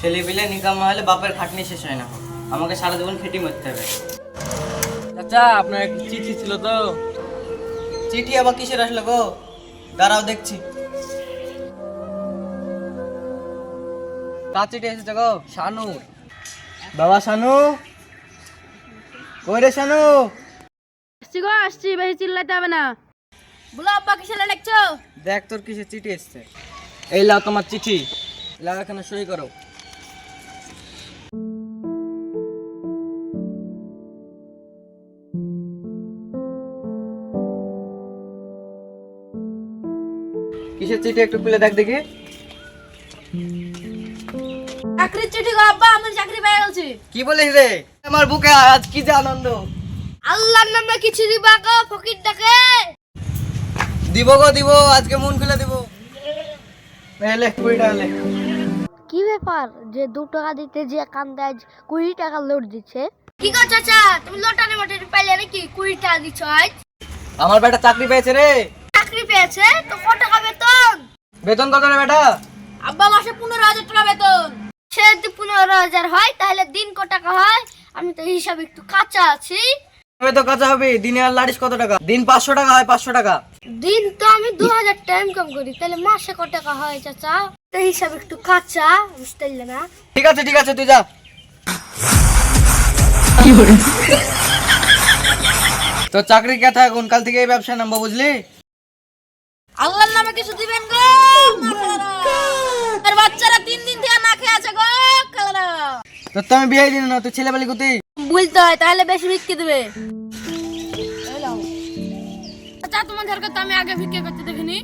ছেলে পিলে নিকামা হলে বাপের খাটনি শেষ হয় না। আমাকে সারা জীবন খেটি মরতে হবে। চাচা আপনার একটা চিঠি ছিল তো। চিঠি আবার কিসের আসলো গো? দাঁড়াও দেখছি। কার চিঠি এসেছে গো? শানু। বাবা শানু। কই রে শানু? আসছি গো আসছি বেশি চিল্লাতে হবে না। বলো আব্বা কিসে লেখছো দেখ তোর কিসের চিঠি এসছে। এই লাও তোমার চিঠি। লাও এখানে সই করো। কিসের চিঠি একটু খুলে দেখ দেখি। চাকরির চিঠি গো আব্বা আমি চাকরি পেয়ে গেছি। কি বলিস রে? আমার বুকে আজ কি যে আনন্দ। আল্লাহর নামে কিছু দিবা গো ফকিরটাকে। দিব গো দিব আজকে মন খুলে দিব। এলে কুড়ি টাকা লে কি ব্যাপার? যে দু টাকা দিতে যে কান্দে আজ কুড়ি টাকা লোড দিচ্ছে? কি গো চাচা তুমি লটারি মটারি পাইলে নাকি কুড়ি টাকা দিচ্ছ আজ? আমার বেটা চাকরি পেয়েছে রে। চাকরি পেয়েছে তো কত টাকা বেতন? বেতন কত রে বেটা? আব্বা মাসে পনেরো হাজার টাকা বেতন। সে যদি পনেরো হাজার হয় তাহলে দিন ক টাকা হয়? আমি তো হিসাবে একটু কাঁচা আছি। তবে তো কাঁচা হবে দিনে আর লাড়িস কত টাকা? দিন পাঁচশো টাকা হয় পাঁচশো টাকা। দিন তো আমি দু হাজার টাকা ইনকাম করি তাহলে মাসে ক টাকা হয় চাচা? তো হিসাবে একটু কাঁচা বুঝতে পারলে না? ঠিক আছে ঠিক আছে তুই যা। তো চাকরি কথা এখন কাল থেকে এই ব্যবসা নামবো বুঝলি? আল্লাহর নামে কিছু দিবেন গো? আর বাচ্চারা তিন দিন থেকে না খেয়ে আছে গো কালারা তো তুমি বিয়ে দিন না তুই ছেলে বলি কোথায়? বলতে হয় তাহলে বেশি ভিক্ষে দেবে। আচ্ছা তোমাদের তো আমি আগে ভিক্ষে করতে দেখিনি।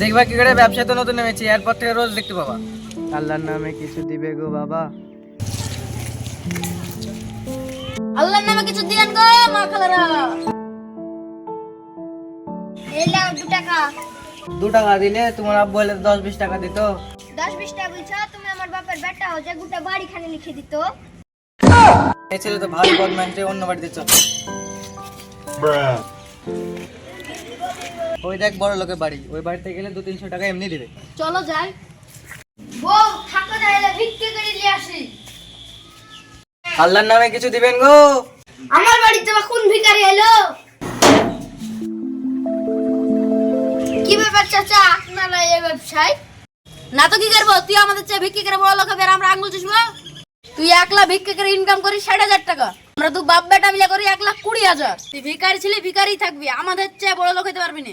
দেখবা কি করে ব্যবসা তো নতুন নেমেছি এরপর থেকে রোজ দেখতে পাবা। আল্লাহর নামে কিছু দিবে গো বাবা। আল্লাহর নামে কিছু দিবেন গো মা খালারা দু টাকা দিলে তোমার আব্বু হলে দশ বিশ টাকা দিত। দশ বিশ টাকা বলছো তুমি আমার বাপের বেটা হও যে গোটা বাড়ি খানে লিখে দিত। এই ছেলে তো ভালো বদমাইশ রে, অন্য বাড়িতে চল। ওই দেখ বড় লোকের বাড়ি ওই বাড়িতে গেলে দু তিনশো টাকা এমনি দিবে। চলো যাই। বউ থাকো তাহলে ভিক্ষে করে নিয়ে আসি। আল্লাহর নামে কিছু দিবেন গো। আমার বাড়িতে বা কোন ভিখারি চাচা, আপনারা এই ব্যবসায়? না তো কি করব? তুই আমাদের চেয়ে ভিক্ষি করে বড় লোক হবে আমরা আঙ্গুল চুষবো? তুই একলা ভিক্ষে করে ইনকাম করিস ষাট হাজার টাকা। আমরা তো বাপ বেটা মিলে করি এক লাখ কুড়ি হাজার। তুই ভিকারি ছিলি ভিকারি থাকবি। আমাদের চেয়ে বড় লোক হতে পারবি না।